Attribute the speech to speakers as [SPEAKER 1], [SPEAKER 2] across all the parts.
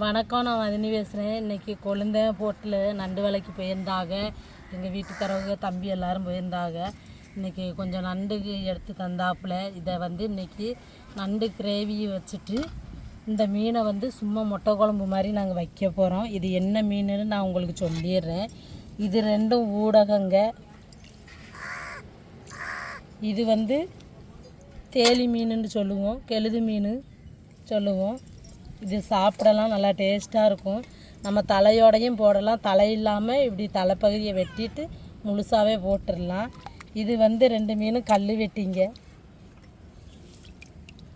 [SPEAKER 1] வணக்கம் நான் மதினி பேசுகிறேன் இன்றைக்கி கொழுந்த போட்டில் நண்டு விலைக்கு போயிருந்தாங்க. எங்கள் வீட்டுக்காரவங்க தம்பி எல்லாரும் போயிருந்தாங்க. இன்றைக்கி கொஞ்சம் நண்டுக்கு எடுத்து தந்தாப்புல. இதை வந்து இன்றைக்கி நண்டு கிரேவி வச்சுட்டு இந்த மீனை வந்து சும்மா முட்டை குழம்பு மாதிரி நாங்கள் வைக்க போகிறோம் இது என்ன மீனுன்னு நான் உங்களுக்கு சொல்லிடுறேன். இது ரெண்டும் ஊடகங்க. இது வந்து தேலி மீனுன்னு சொல்லுவோம். கெழுது மீன் சொல்லுவோம். இது சாப்பிடலாம் நல்லா டேஸ்ட்டாக இருக்கும். நம்ம தலையோடையும் போடலாம். தலை இல்லாமல் இப்படி தலைப்பகுதியை வெட்டிட்டு முழுசாகவே போட்டுடலாம். இது வந்து ரெண்டு மீனும் கல் வெட்டிங்க.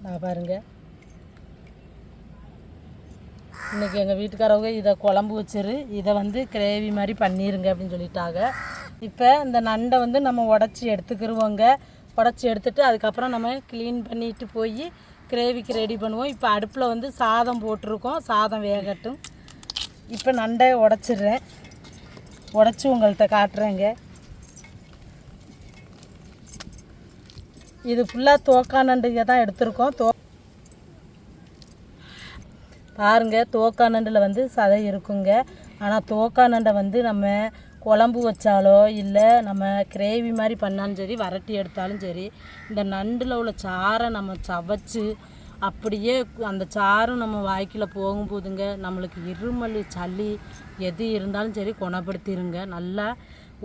[SPEAKER 1] நான் பாருங்கள் இன்றைக்கி எங்கள் வீட்டுக்காரவங்க இதை குழம்பு வச்சிரு இதை வந்து கிரேவி மாதிரி பண்ணிருங்க அப்படின்னு சொல்லிட்டாங்க. இப்போ இந்த நண்டை வந்து நம்ம உடச்சி எடுத்துக்கிருவோங்க. உடச்சி எடுத்துட்டு அதுக்கப்புறம் நம்ம க்ளீன் பண்ணிட்டு போய் கிரேவிக்கு ரெடி பண்ணுவோம். இப்போ அடுப்பில் வந்து சாதம் போட்டிருக்கோம். சாதம் வேகட்டும். இப்போ நண்டை உடச்சிடுறேன். உடச்சி உங்கள்கிட்ட காட்டுறேங்க. இது ஃபுல்லாக தோக்கா நண்டுங்க தான் எடுத்திருக்கோம். தோ பாருங்க தோக்கா நண்டில் வந்து சதை இருக்குங்க. ஆனால் தோக்கா நண்டை வந்து நம்ம குழம்பு வச்சாலோ இல்லை நம்ம கிரேவி மாதிரி பண்ணாலும் சரி வரட்டி எடுத்தாலும் சரி இந்த நண்டில் உள்ள சாறை நம்ம சவைச்சு அப்படியே அந்த சாறும் நம்ம வாய்க்கில் போகும்போதுங்க நம்மளுக்கு இருமல் சளி எது இருந்தாலும் சரி குணப்படுத்திடுங்க நல்லா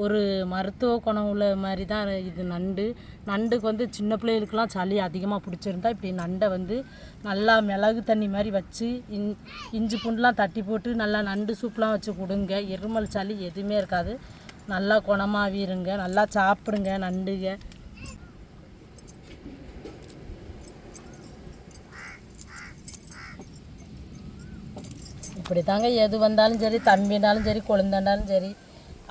[SPEAKER 1] ஒரு மருத்துவ குணம் உள்ள மாதிரி தான் இது நண்டு. நண்டுக்கு வந்து சின்ன பிள்ளைகளுக்கெல்லாம் சளி அதிகமாக பிடிச்சிருந்தா இப்படி நண்டை வந்து நல்லா மிளகு தண்ணி மாதிரி வச்சு இன் இஞ்சி பூண்டுலாம் தட்டி போட்டு நல்லா நண்டு சூப்லாம் வச்சு கொடுங்க. இருமல் சளி எதுவுமே இருக்காது. நல்லா குணமாவிருங்க நல்லா சாப்பிடுங்க நண்டுங்க இப்படி தாங்க எது வந்தாலும் சரி தம்பினாலும் சரி குழந்தைனாலும் சரி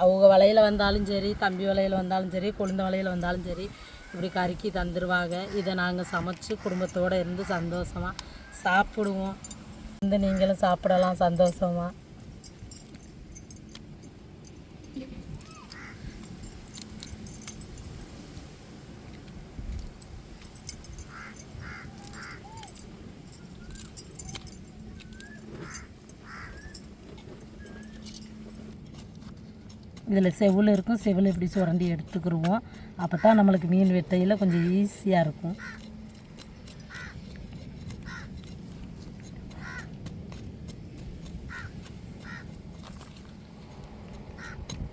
[SPEAKER 1] அவங்க வலையில் வந்தாலும் சரி தம்பி வலையில் வந்தாலும் சரி கொழுந்த வலையில் வந்தாலும் சரி இப்படி கறிக்கி தந்துடுவாங்க இதை நாங்கள் சமைச்சு குடும்பத்தோடு இருந்து சந்தோஷமாக சாப்பிடுவோம். வந்து நீங்களும் சாப்பிடலாம் சந்தோஷமாக இதில் செவில் இருக்கும். செவில் இப்படி சுரண்டி எடுத்துக்கிடுவோம் அப்போ தான் நம்மளுக்கு மீன் வெட்டையில் கொஞ்சம் ஈஸியாக இருக்கும்.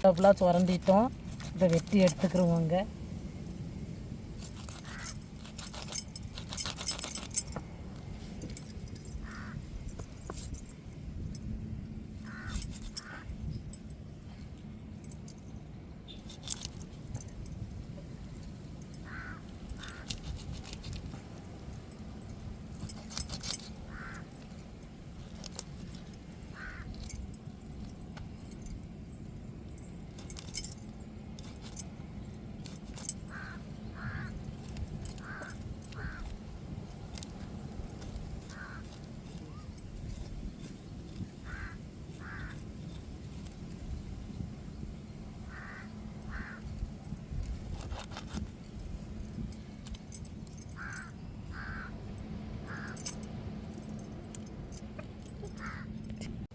[SPEAKER 1] ஃபுல்லாக சுரண்டிட்டோம். இதை வெட்டி எடுத்துக்கிடுவோங்க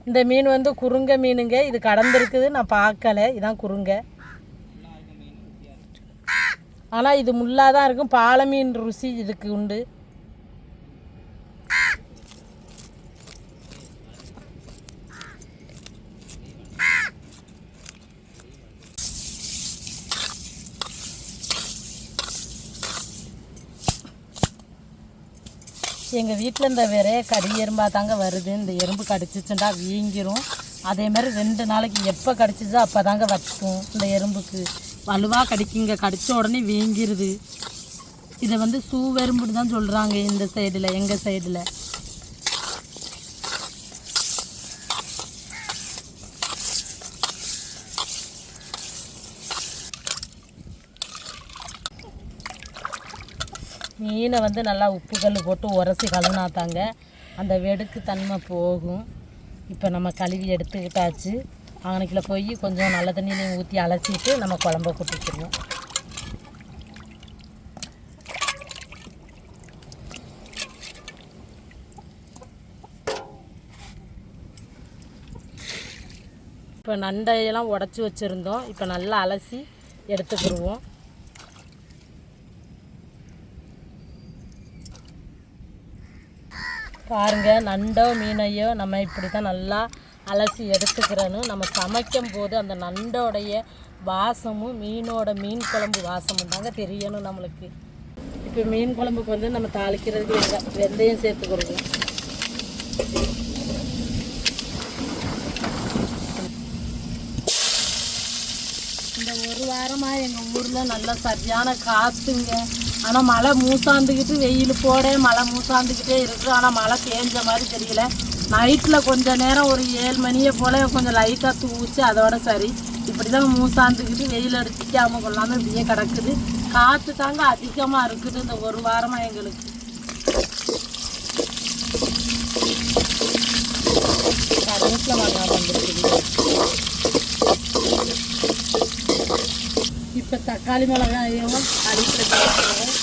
[SPEAKER 1] இந்த மீன் வந்து குறுங்க மீனுங்க. இது கடந்திருக்குது. நான் பார்க்கல. இதான் குறுங்க. ஆனால் இது முள்ளாக தான் இருக்கும். பாலை மீன் ருசி இதுக்கு உண்டு. எங்கள் வீட்டில் இந்த வேறே கடி எறும்பாக தாங்க வருது. இந்த எறும்பு கடிச்சிச்சுண்டா வீங்கிரும். அதே மாதிரி ரெண்டு நாளைக்கு எப்போ கடிச்சிச்சோ அப்போ தாங்க வைப்போம் இந்த எறும்புக்கு. வலுவாக கடிக்குங்க. கடித்த உடனே வீங்கிருது. இதை வந்து சூவெரும்புன்னு தான் சொல்கிறாங்க இந்த சைடில் எங்கள் சைடில் மீனை வந்து நல்லா உப்பு கல் போட்டு உரசி கழுவினாத்தாங்க அந்த வெடுக்கு தன்மை போகும். இப்போ நம்ம கழுவி எடுத்துக்கிட்டாச்சு. அவனுக்குள்ள போய் கொஞ்சம் நல்ல தண்ணியிலையும் ஊற்றி அலசிட்டு நம்ம குழம்ப கொட்டிக்கிடுவோம். இப்போ நண்டையெல்லாம் உடச்சி வச்சுருந்தோம். இப்போ நல்லா அலசி எடுத்துக்கிடுவோம். பாருங்கள் நண்டோ மீனையோ நம்ம இப்படி தான் நல்லா அலசி எடுத்துக்கிறணும். நம்ம சமைக்கும் போது அந்த நண்டோடைய வாசமும் மீனோட மீன் குழம்பு வாசமும் தாங்க தெரியணும் நம்மளுக்கு. இப்போ மீன் குழம்புக்கு வந்து நம்ம தாளிக்கிறதுக்கு வெங்க- வெந்தயம் சேர்த்துக்கிறோம் இந்த ஒரு வாரமாக எங்கள் ஊரில் நல்லா சரியான காற்றுங்க ஆனால் மழை மூசாந்துக்கிட்டு வெயில் போட மழை மூசாந்துக்கிட்டே இருக்குது ஆனால் மழை பேஞ்ச மாதிரி தெரியல. நைட்டில் கொஞ்சம் நேரம் ஒரு ஏழு மணியை போல் கொஞ்சம் லைட்டாக தூச்சு அதோட சரி. இப்படி தான் மூசாந்துக்கிட்டு வெயில் அடிச்சிக்காமல் கொள்ளாமல் இப்படியே கிடக்குது. காற்று தாங்க அதிகமாக இருக்குது இந்த ஒரு வாரமாக எங்களுக்கு. வீட்டில் வாங்க வந்துருக்குது இப்போ தக்காளி மிளகாயும் அடிப்பில் போட்டுருவோம்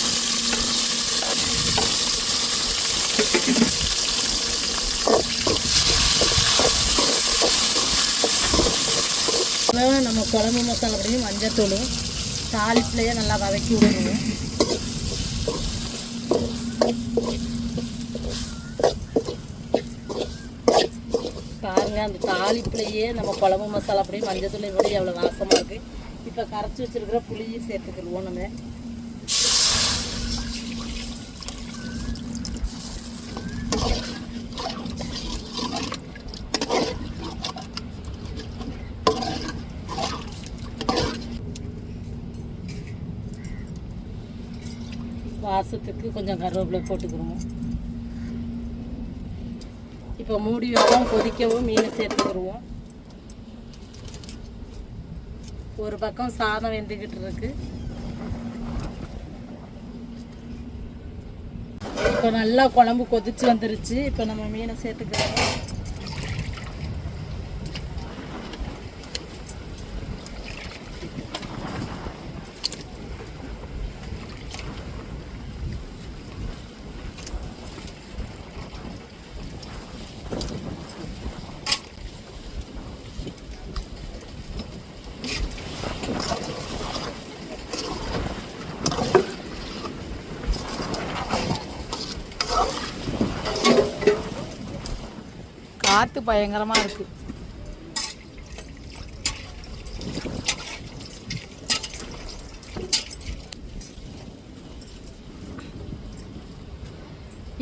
[SPEAKER 1] நம்ம குழம்பு மசாலா அப்படியும் மஞ்சத்தூளும். தாளிப்புலையே நல்லா வதக்கி விடணும். பாருங்க அந்த தாளிப்புலையே நம்ம குழம்பு மசாலா அப்படியே மஞ்சத்தூள் கூட எவ்வளோ வாசமாக இருக்குது இப்போ கரைச்சி வச்சிருக்கிற புளியை சேர்த்துக்கிடுவோம் நம்ம. வாசத்துக்கு கொஞ்சம் கருவேப்பிலை போட்டுக்கிடுவோம். இப்போ மூடி வைக்கவும் கொதிக்கவும் மீனை சேர்த்துக்கிடுவோம். ஒரு பக்கம் சாதம் வெந்துக்கிட்டு இருக்கு. இப்போ நல்லா குழம்பு கொதிச்சு வந்துருச்சு. இப்போ நம்ம மீனை சேர்த்துக்கிறோம்
[SPEAKER 2] காற்று பயங்கரமாக இருக்கு.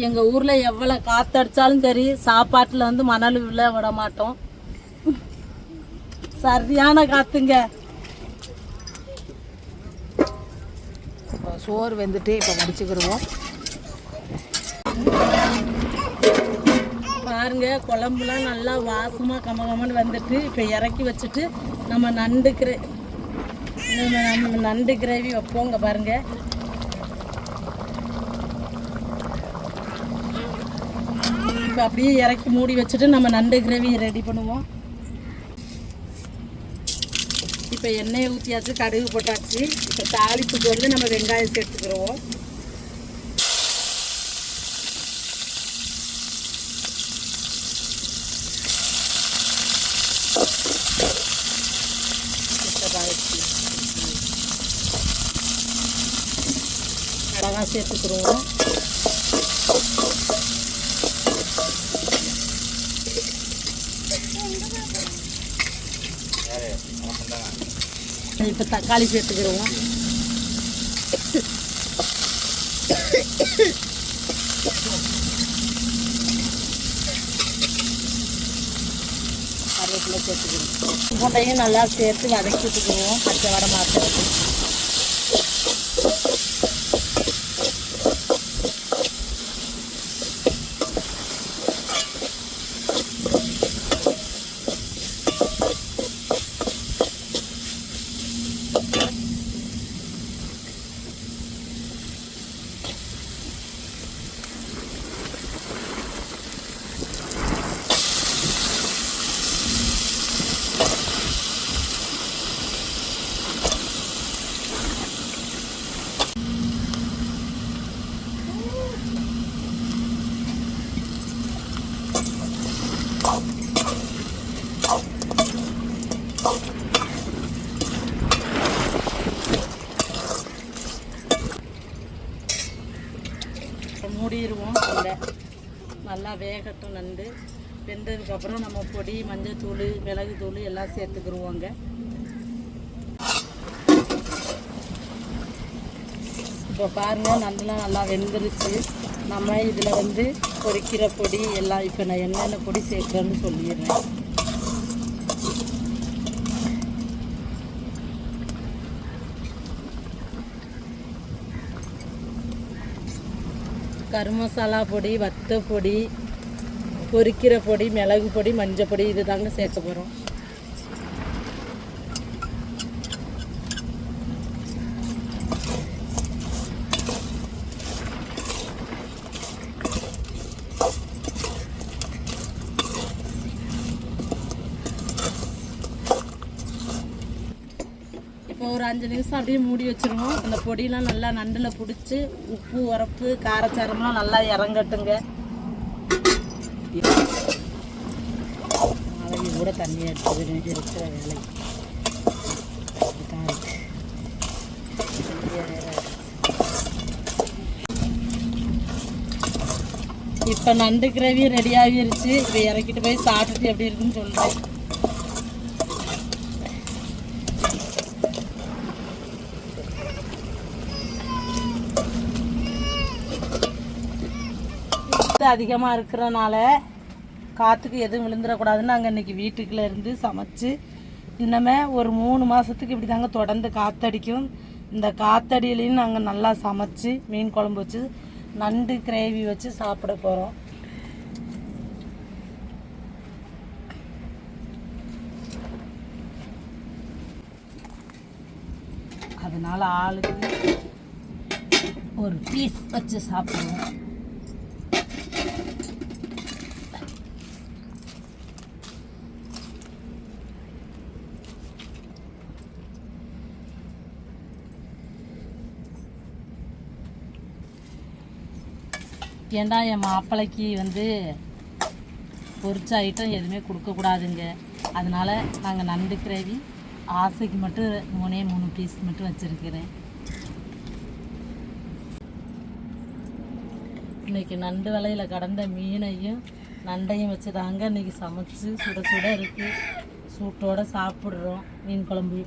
[SPEAKER 1] எங்கள் ஊரில் எவ்வளோ காற்றடிச்சாலும் சரி சாப்பாட்டில் வந்து மணல் விழ விட மாட்டோம். சரியான காற்றுங்க
[SPEAKER 2] சோறு வெந்துட்டு இப்போ வடிச்சுக்கிடுவோம்
[SPEAKER 1] பாருங்க குழம்புலாம் நல்லா வாசமாக கமகமன்னு வந்துட்டு இப்போ இறக்கி வச்சுட்டு நம்ம நண்டு கிரே நம்ம நண்டு கிரேவி வைப்போங்க பாருங்க. இப்போ அப்படியே இறக்கி மூடி வச்சுட்டு நம்ம நண்டு கிரேவி ரெடி பண்ணுவோம். இப்போ எண்ணெயை ஊற்றியாச்சு கடுகு போட்டாச்சு. இப்போ தாளிப்புக்கு வந்து நம்ம வெங்காயம் சேர்த்துக்கிறோம் மிளகா சேர்த்துக்கிறோம் இப்போ தக்காளி சேர்த்துக்கிறோம் கருவேப்பிலை சேர்த்துக்கிறோம் பூண்டையும் நல்லா சேர்த்து வதக்கி விட்டுக்குவோம் பச்சை வடை மாற்றுறது வேகட்டும் நண்டு வெந்ததுக்கப்புறம் நம்ம பொடி மஞ்சத்தூள் தூள் எல்லாம் சேர்த்துக்கிருவோங்க. இப்போ பாருங்கள் நண்டுலாம் நல்லா வெந்துருச்சு. நம்ம இதில் வந்து பொரிக்கிற பொடி எல்லாம் இப்போ நான் என்னென்ன பொடி சேர்க்குறேன்னு சொல்லிடுறேன். கரும் மசாலா பொடி வத்த பொடி பொரிக்கிற பொடி மிளகு பொடி மஞ்சள் பொடி இது தாங்க சேர்க்க போகிறோம் இப்போ ஒரு அஞ்சு நிமிஷம் அப்படியே மூடி வச்சிருவோம். அந்த பொடியெலாம் நல்லா நண்டில் பிடிச்சி உப்பு உரப்பு காரச்சாரம்லாம் நல்லா இறங்கட்டுங்க நாளைக்கு கூட தண்ணி எடுத்து இருக்கிற வேலை. இதுதான் இப்போ நண்டு கிரவி ரெடி ஆகிருச்சு. இறக்கிட்டு போய் சாப்பிட்டுட்டு எப்படி இருக்குன்னு சொல்கிறேன் அதிகமாக இருக்கிறனால காற்றுக்கு எதுவும் விழுந்துடக்கூடாதுன்னு நாங்கள் இன்றைக்கி வீட்டுக்குள்ளே இருந்து சமைச்சு இன்னமே ஒரு மூணு மாதத்துக்கு இப்படி தாங்க தொடர்ந்து காற்றடிக்கும் இந்த காற்றடியிலையும் நாங்கள் நல்லா சமைச்சு மீன் குழம்பு வச்சு நண்டு கிரேவி வச்சு சாப்பிட போகிறோம் அதனால் ஆளுக்கு ஒரு பீஸ் வச்சு சாப்பிடுவோம். ஏன்டா என் மாப்பிள்ளைக்கு வந்து பொரிச்ச ஐட்டம் எதுவுமே கொடுக்கக்கூடாதுங்க அதனால் நாங்கள் நண்டு கிரேவி ஆசைக்கு மட்டும் மூணே மூணு பீஸ் மட்டும் வச்சுருக்கிறேன். இன்றைக்கி நண்டு வலையில் கடந்த மீனையும் நண்டையும் வச்சு தாங்க இன்னைக்கு சமைச்சு சுட சுட இருக்குது சூட்டோட சாப்பிட்றோம். மீன் குழம்பு.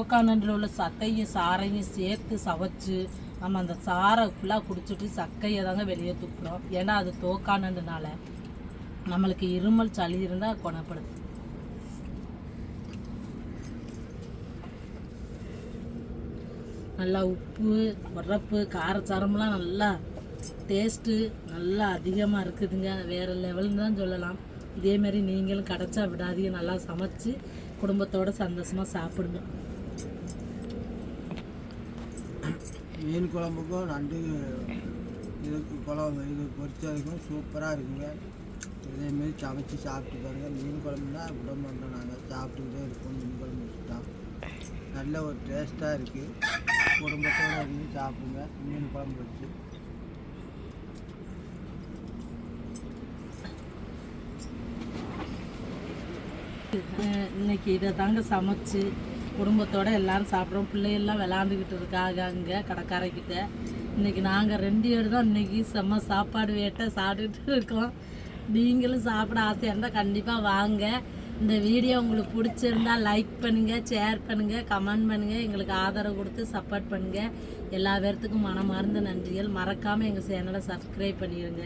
[SPEAKER 1] கோக்கானண்டில் உள்ள சக்கையும் சாரையும் சேர்த்து சவைச்சு நம்ம அந்த சாரை ஃபுல்லாக குடிச்சிட்டு சக்கையை தாங்க வெளியே துப்புறோம் ஏன்னா அது தோக்கானண்டுனால நம்மளுக்கு இருமல் சளி இருந்தால் குணப்படுது. நல்லா உப்பு உரப்பு காரச்சாரம்லாம் நல்லா டேஸ்ட்டு நல்லா அதிகமாக இருக்குதுங்க. வேறு லெவல்னு தான் சொல்லலாம். இதேமாரி நீங்களும் கிடச்சா விடாதீங்க. நல்லா சமைச்சு குடும்பத்தோடு சந்தோஷமாக சாப்பிடுங்க.
[SPEAKER 3] மீன் குழம்புக்கும் நண்டு இதுக்கு குழம்பு இது பொரிச்சதுக்கும் சூப்பராக இருக்குங்க. இதேமாரி சமைச்சு சாப்பிட்டு பாருங்கள் மீன் குழம்புனா விட மாட்டோம் நாங்கள் சாப்பிட்டுக்கிட்டே இருக்கோம் மீன் குழம்பு வச்சுட்டோம் நல்ல ஒரு டேஸ்ட்டாக இருக்குது குடும்பத்தோடு இருந்து சாப்பிடுங்க. மீன் குழம்பு வச்சு.
[SPEAKER 1] இன்னைக்கு இதை தாங்க சமைச்சு குடும்பத்தோடு எல்லாரும் சாப்பிட்றோம். பிள்ளைகள்லாம் விளாண்டுக்கிட்டு இருக்காங்க அங்கே கடைக்காரக்கிட்ட இன்றைக்கி நாங்கள் ரெண்டு பேர் தான் இன்னைக்கு செம்ம சாப்பாடு வேட்டை சாப்பிட்டுட்டு இருக்கோம். நீங்களும் சாப்பிட ஆசையாக இருந்தால் கண்டிப்பாக வாங்க. இந்த வீடியோ உங்களுக்கு பிடிச்சிருந்தா லைக் பண்ணுங்கள் ஷேர் பண்ணுங்கள் கமெண்ட் பண்ணுங்கள் எங்களுக்கு ஆதரவு கொடுத்து சப்போர்ட் பண்ணுங்கள் எல்லா பேர்த்துக்கும் மனமார்ந்த நன்றிகள். மறக்காமல் எங்கள் சேனலை சப்ஸ்கிரைப் பண்ணிடுங்க